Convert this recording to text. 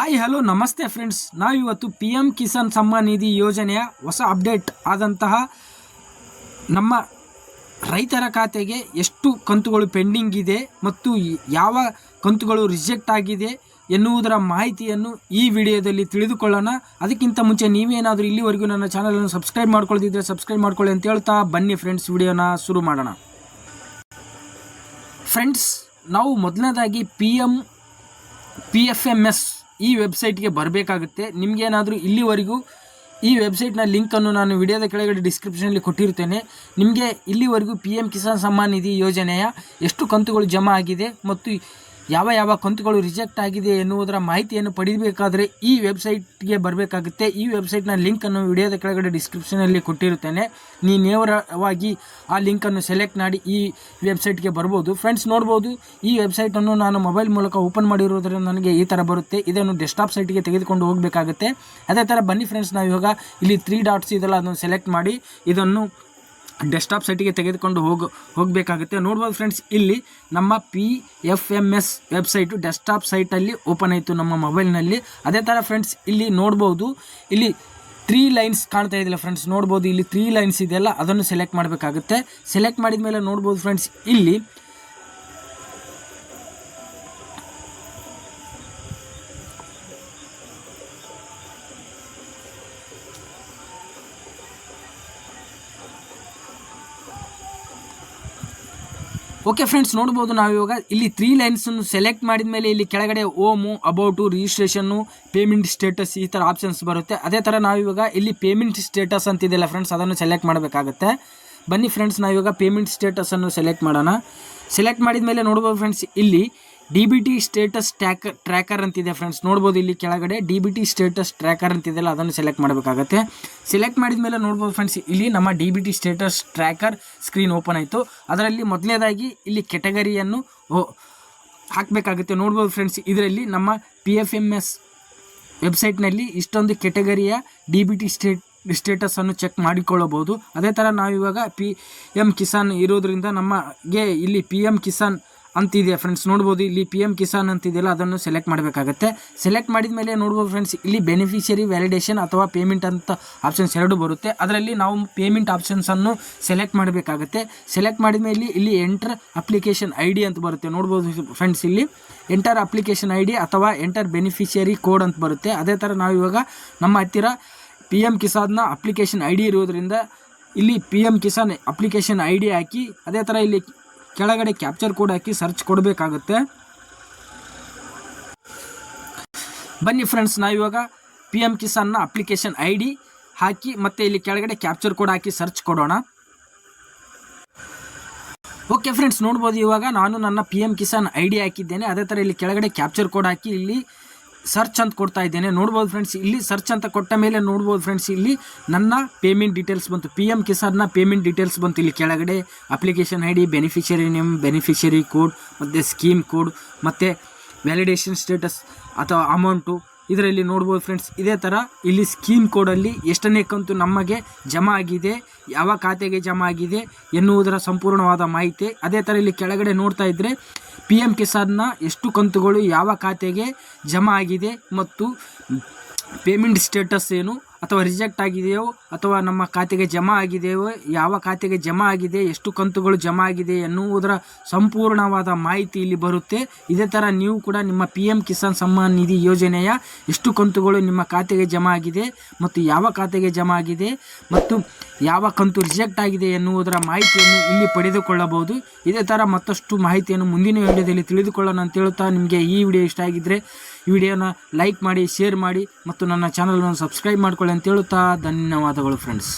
Hi hello ನಮಸ್ತೆ friends ನಾವಿವತ್ತು P M Kisan Samman Nidhi ಯೋಜನೆಯ ಹೊಸ ಅಪ್ಡೇಟ್ ಆದಂತಹ ನಮ್ಮ ರೈತರ ಖಾತೆಗೆ ಎಷ್ಟು ಕಂತುಗಳು ಪೆಂಡಿಂಗ್ ಇದೆ ಮತ್ತು ಯಾವ ಕಂತುಗಳು ರಿಜೆಕ್ಟ್ ಆಗಿದೆ ಎನ್ನುವುದರ ಮಾಹಿತಿಯನ್ನು ಈ ವಿಡಿಯೋದಲ್ಲಿ ತಿಳಿದುಕೊಳ್ಳೋಣ. ಅದಕ್ಕಿಂತ ಮುಂಚೆ ನೀವೇನಾದರೂ ಇಲ್ಲಿವರೆಗೂ ನನ್ನ ಚಾನಲನ್ನು ಸಬ್ಸ್ಕ್ರೈಬ್ ಮಾಡ್ಕೊಳ್ಳದಿದ್ದರೆ ಸಬ್ಸ್ಕ್ರೈಬ್ ಮಾಡ್ಕೊಳ್ಳಿ ಅಂತ ಹೇಳ್ತಾ ಬನ್ನಿ ಫ್ರೆಂಡ್ಸ್ ವಿಡಿಯೋನ ಶುರು ಮಾಡೋಣ. ಫ್ರೆಂಡ್ಸ್ ನಾವು ಮೊದಲನೇದಾಗಿ P M P F M S ಈ ವೆಬ್ಸೈಟ್ಗೆ ಬರಬೇಕಾಗುತ್ತೆ. ನಿಮಗೇನಾದರೂ ಇಲ್ಲಿವರೆಗೂ ಈ ವೆಬ್ಸೈಟ್ನ ಲಿಂಕನ್ನು ನಾನು ವಿಡಿಯೋದ ಕೆಳಗಡೆ ಡಿಸ್ಕ್ರಿಪ್ಷನಲ್ಲಿ ಕೊಟ್ಟಿರ್ತೇನೆ. ನಿಮಗೆ ಇಲ್ಲಿವರೆಗೂ ಪಿ ಎಂ ಕಿಸಾನ್ ಸಮ್ಮಾನ್ ನಿಧಿ ಯೋಜನೆಯ ಎಷ್ಟು ಕಂತುಗಳು ಜಮಾ ಆಗಿದೆ ಮತ್ತು ಯಾವ ಯಾವ ಕಂತುಗಳು ರಿಜೆಕ್ಟ್ ಆಗಿದೆ ಎನ್ನುವುದರ ಮಾಹಿತಿಯನ್ನು ಪಡೆಯಬೇಕಾದರೆ ಈ ವೆಬ್ಸೈಟ್ಗೆ ಬರಬೇಕಾಗುತ್ತೆ. ಈ ವೆಬ್ಸೈಟ್ನ ಲಿಂಕನ್ನು ವಿಡಿಯೋದ ಕೆಳಗಡೆ ಡಿಸ್ಕ್ರಿಪ್ಷನಲ್ಲಿ ಕೊಟ್ಟಿರುತ್ತೇನೆ. ನೀ ನೇರವಾಗಿ ಆ ಲಿಂಕನ್ನು ಸೆಲೆಕ್ಟ್ ಮಾಡಿ ಈ ವೆಬ್ಸೈಟ್ಗೆ ಬರ್ಬೋದು. ಫ್ರೆಂಡ್ಸ್, ನೋಡ್ಬೋದು, ಈ ವೆಬ್ಸೈಟನ್ನು ನಾನು ಮೊಬೈಲ್ ಮೂಲಕ ಓಪನ್ ಮಾಡಿರೋದ್ರಿಂದ ನನಗೆ ಈ ಥರ ಬರುತ್ತೆ. ಇದನ್ನು ಡೆಸ್ಕ್ಟಾಪ್ ಸೈಟ್ಗೆ ತೆಗೆದುಕೊಂಡು ಹೋಗಬೇಕಾಗುತ್ತೆ. ಅದೇ ಥರ ಬನ್ನಿ ಫ್ರೆಂಡ್ಸ್ ನಾವು ಇವಾಗ ಇಲ್ಲಿ ತ್ರೀ ಡಾಟ್ಸ್ ಇದೆಲ್ಲ ಅದನ್ನು ಸೆಲೆಕ್ಟ್ ಮಾಡಿ ಇದನ್ನು ಡೆಸ್ಕ್ಟಾಪ್ ಸೈಟಿಗೆ ತೆಗೆದುಕೊಂಡು ಹೋಗ, ಹೋಗಬೇಕಾಗುತ್ತೆ. ನೋಡ್ಬೋದು ಫ್ರೆಂಡ್ಸ್ ಇಲ್ಲಿ ನಮ್ಮ P F M S website desktop ಸೈಟಲ್ಲಿ open ಆಯಿತು ನಮ್ಮ ಮೊಬೈಲ್ನಲ್ಲಿ ಅದೇ ಥರ ಫ್ರೆಂಡ್ಸ್ ಇಲ್ಲಿ ನೋಡ್ಬೋದು, ಇಲ್ಲಿ ತ್ರೀ ಲೈನ್ಸ್ ಕಾಣ್ತಾ ಇದೆಯಲ್ಲ ಫ್ರೆಂಡ್ಸ್ ನೋಡ್ಬೋದು, ಇಲ್ಲಿ ತ್ರೀ ಲೈನ್ಸ್ ಇದೆಯಲ್ಲ, ಅದನ್ನು ಸೆಲೆಕ್ಟ್ ಮಾಡಬೇಕಾಗುತ್ತೆ. ಸೆಲೆಕ್ಟ್ ಮಾಡಿದ ಮೇಲೆ ನೋಡ್ಬೋದು ಫ್ರೆಂಡ್ಸ್ ಇಲ್ಲಿ ಓಕೆ ಫ್ರೆಂಡ್ಸ್ ನೋಡ್ಬೋದು ನಾವು ಇವಾಗ ಇಲ್ಲಿ ತ್ರೀ ಲೈನ್ಸನ್ನು ಸೆಲೆಕ್ಟ್ ಮಾಡಿದ ಮೇಲೆ ಇಲ್ಲಿ ಕೆಳಗಡೆ home about registration payment status ಈ ಥರ ಆಪ್ಷನ್ಸ್ ಬರುತ್ತೆ. ಅದೇ ಥರ ನಾವು ಇವಾಗ ಇಲ್ಲಿ ಪೇಮೆಂಟ್ ಸ್ಟೇಟಸ್ ಅಂತಿದೆಯಲ್ಲ ಫ್ರೆಂಡ್ಸ್ ಅದನ್ನು ಸೆಲೆಕ್ಟ್ ಮಾಡಬೇಕಾಗುತ್ತೆ. ಬನ್ನಿ ಫ್ರೆಂಡ್ಸ್ ನಾವಿವಾಗ ಪೇಮೆಂಟ್ ಸ್ಟೇಟಸನ್ನು ಸೆಲೆಕ್ಟ್ ಮಾಡೋಣ. ಸೆಲೆಕ್ಟ್ ಮಾಡಿದ ಮೇಲೆ ನೋಡ್ಬೋದು ಫ್ರೆಂಡ್ಸ್ ಇಲ್ಲಿ D B T status tracker tracker ಅಂತಿದೆ ಫ್ರೆಂಡ್ಸ್ ನೋಡ್ಬೋದು ಇಲ್ಲಿ ಕೆಳಗಡೆ D B T status tracker ಅಂತಿದೆಯಲ್ಲ, ಅದನ್ನು ಸೆಲೆಕ್ಟ್ ಮಾಡಬೇಕಾಗತ್ತೆ. ಸೆಲೆಕ್ಟ್ ಮಾಡಿದ ಮೇಲೆ ನೋಡ್ಬೋದು ಫ್ರೆಂಡ್ಸ್ ಇಲ್ಲಿ ನಮ್ಮ D B T status tracker screen open ಆಯಿತು. ಅದರಲ್ಲಿ ಮೊದಲನೇದಾಗಿ ಇಲ್ಲಿ ಕೆಟಗರಿಯನ್ನು ಹಾಕಬೇಕಾಗುತ್ತೆ. ನೋಡ್ಬೋದು ಫ್ರೆಂಡ್ಸ್ ಇದರಲ್ಲಿ ನಮ್ಮ ಪಿ ಎಫ್ ಎಂ ಎಸ್ ವೆಬ್ಸೈಟ್ನಲ್ಲಿ ಇಷ್ಟೊಂದು ಕೆಟಗರಿಯ ಡಿ ಬಿ ಟಿ ಸ್ಟೇಟ್ ಸ್ಟೇಟಸನ್ನು ಚೆಕ್ ಮಾಡಿಕೊಳ್ಳಬಹುದು. ಅದೇ ಥರ ನಾವಿವಾಗ ಪಿ ಎಂ ಕಿಸಾನ್ ಇರೋದ್ರಿಂದ ನಮಗೆ ಇಲ್ಲಿ ಪಿ ಎಂ ಕಿಸಾನ್ ಅಂತಿದೆ ಫ್ರೆಂಡ್ಸ್ ನೋಡ್ಬೋದು ಇಲ್ಲಿ ಪಿ ಎಂ ಕಿಸಾನ್ ಅಂತಿದೆಯಲ್ಲ ಅದನ್ನು ಸೆಲೆಕ್ಟ್ ಮಾಡಬೇಕಾಗುತ್ತೆ. ಸೆಲೆಕ್ಟ್ ಮಾಡಿದ ಮೇಲೆ ನೋಡ್ಬೋದು ಫ್ರೆಂಡ್ಸ್ ಇಲ್ಲಿ ಬೆನಿಫಿಷರಿ ವ್ಯಾಲಿಡೇಷನ್ ಅಥವಾ ಪೇಮೆಂಟ್ ಅಂತ ಆಪ್ಷನ್ಸ್ ಎರಡು ಬರುತ್ತೆ. ಅದರಲ್ಲಿ ನಾವು ಪೇಮೆಂಟ್ ಆಪ್ಷನ್ಸನ್ನು ಸೆಲೆಕ್ಟ್ ಮಾಡಬೇಕಾಗುತ್ತೆ. ಸೆಲೆಕ್ಟ್ ಮಾಡಿದ ಮೇಲೆ ಇಲ್ಲಿ ಎಂಟರ್ ಅಪ್ಲಿಕೇಶನ್ ಐ ಡಿ ಅಂತ ಬರುತ್ತೆ. ನೋಡ್ಬೋದು ಫ್ರೆಂಡ್ಸ್ ಇಲ್ಲಿ ಎಂಟರ್ ಅಪ್ಲಿಕೇಶನ್ ಐ ಡಿ ಅಥವಾ ಎಂಟರ್ ಬೆನಿಫಿಷಿಯರಿ ಕೋಡ್ ಅಂತ ಬರುತ್ತೆ. ಅದೇ ಥರ ನಾವು ಇವಾಗ ನಮ್ಮ ಹತ್ತಿರ ಪಿ ಎಂ ಕಿಸಾನ್ನ ಅಪ್ಲಿಕೇಶನ್ ಐ ಡಿ ಇರೋದ್ರಿಂದ ಇಲ್ಲಿ P M Kisan application I D ಹಾಕಿ, ಅದೇ ಥರ ಇಲ್ಲಿ ಕೆಳಗಡೆ ಕ್ಯಾಪ್ಚರ್ ಕೋಡ್ ಹಾಕಿ ಸರ್ಚ್ ಕೊಡಬೇಕಾಗುತ್ತೆ. ಬನ್ನಿ ಫ್ರೆಂಡ್ಸ್ ನಾವಿವಾಗ ಪಿ ಎಂ ಕಿಸಾನ್ನ ಅಪ್ಲಿಕೇಶನ್ ಐ ಡಿ ಹಾಕಿ ಮತ್ತೆ ಇಲ್ಲಿ ಕೆಳಗಡೆ ಕ್ಯಾಪ್ಚರ್ ಕೋಡ್ ಹಾಕಿ ಸರ್ಚ್ ಕೊಡೋಣ. ಓಕೆ ಫ್ರೆಂಡ್ಸ್ ನೋಡ್ಬೋದು ಇವಾಗ ನಾನು ನನ್ನ P M Kisan I D ಹಾಕಿದ್ದೇನೆ. ಅದೇ ಥರ ಇಲ್ಲಿ ಕೆಳಗಡೆ ಕ್ಯಾಪ್ಚರ್ ಕೋಡ್ ಹಾಕಿ ಇಲ್ಲಿ ಸರ್ಚ್ ಅಂತ ಕೊಡ್ತಾ ಇದ್ದೇನೆ. ನೋಡ್ಬೋದು ಫ್ರೆಂಡ್ಸ್ ಇಲ್ಲಿ ಸರ್ಚ್ ಅಂತ ಕೊಟ್ಟ ಮೇಲೆ ನೋಡ್ಬೋದು ಫ್ರೆಂಡ್ಸ್ ಇಲ್ಲಿ ನನ್ನ ಪೇಮೆಂಟ್ ಡೀಟೇಲ್ಸ್ ಬಂತು. ಪಿ ಎಂ ಕಿಸಾನ್ನ ಪೇಮೆಂಟ್ ಡೀಟೇಲ್ಸ್ ಬಂತು ಇಲ್ಲಿ ಕೆಳಗಡೆ. Application I D beneficiary name beneficiary code ಮತ್ತು ಸ್ಕೀಮ್ ಕೋಡ್ ಮತ್ತು ವ್ಯಾಲಿಡೇಷನ್ ಸ್ಟೇಟಸ್ ಅಥವಾ ಅಮೌಂಟು ಇದರಲ್ಲಿ ನೋಡ್ಬೋದು ಫ್ರೆಂಡ್ಸ್ ಇದೇ ಥರ ಇಲ್ಲಿ ಸ್ಕೀಮ್ ಕೋಡಲ್ಲಿ ಎಷ್ಟನೇ ಕಂತು ನಮಗೆ ಜಮಾ ಆಗಿದೆ, ಯಾವ ಖಾತೆಗೆ ಜಮಾ ಆಗಿದೆ ಎನ್ನುವುದರ ಸಂಪೂರ್ಣವಾದ ಮಾಹಿತಿ ಅದೇ ಥರ ಇಲ್ಲಿ ಕೆಳಗಡೆ ನೋಡ್ತಾ ಇದ್ದರೆ ಪಿ ಎಂ ಕಿಸಾನ್ನ ಎಷ್ಟು ಕಂತುಗಳು ಯಾವ ಖಾತೆಗೆ ಜಮಾ ಆಗಿದೆ ಮತ್ತು ಪೇಮೆಂಟ್ ಸ್ಟೇಟಸ್ ಏನು? ಅಥವಾ ರಿಜೆಕ್ಟ್ ಆಗಿದೆಯೋ ಅಥವಾ ನಮ್ಮ ಖಾತೆಗೆ ಜಮಾ ಆಗಿದೆಯೋ, ಯಾವ ಖಾತೆಗೆ ಜಮಾ ಆಗಿದೆ, ಎಷ್ಟು ಕಂತುಗಳು ಜಮಾ ಆಗಿದೆ ಎನ್ನುವುದರ ಸಂಪೂರ್ಣವಾದ ಮಾಹಿತಿ ಇಲ್ಲಿ ಬರುತ್ತೆ. ಇದೇ ಥರ ನೀವು ಕೂಡ ನಿಮ್ಮ ಪಿ ಎಂ ಕಿಸಾನ್ ಸಮ್ಮಾನ್ ನಿಧಿ ಯೋಜನೆಯ ಎಷ್ಟು ಕಂತುಗಳು ನಿಮ್ಮ ಖಾತೆಗೆ ಜಮಾ ಆಗಿದೆ ಮತ್ತು ಯಾವ ಖಾತೆಗೆ ಜಮಾ ಆಗಿದೆ ಮತ್ತು ಯಾವ ಕಂತು ರಿಜೆಕ್ಟ್ ಆಗಿದೆ ಎನ್ನುವುದರ ಮಾಹಿತಿಯನ್ನು ಇಲ್ಲಿ ಪಡೆದುಕೊಳ್ಳಬಹುದು. ಇದೇ ಥರ ಮತ್ತಷ್ಟು ಮಾಹಿತಿಯನ್ನು ಮುಂದಿನ ವಿಡಿಯೋದಲ್ಲಿ ತಿಳಿದುಕೊಳ್ಳೋಣ ಅಂತ ಹೇಳ್ತಾ ನಿಮಗೆ ಈ ವಿಡಿಯೋ ಇಷ್ಟ ಆಗಿದ್ದರೆ ಈ ವಿಡಿಯೋನ ಲೈಕ್ ಮಾಡಿ ಶೇರ್ ಮಾಡಿ ಮತ್ತು ನನ್ನ ಚಾನಲನ್ನು ಸಬ್ಸ್ಕ್ರೈಬ್ ಮಾಡ್ಕೊಳ್ಳಿ ಅಂತ ಹೇಳುತ್ತಾ ಧನ್ಯವಾದಗಳು ಫ್ರೆಂಡ್ಸ್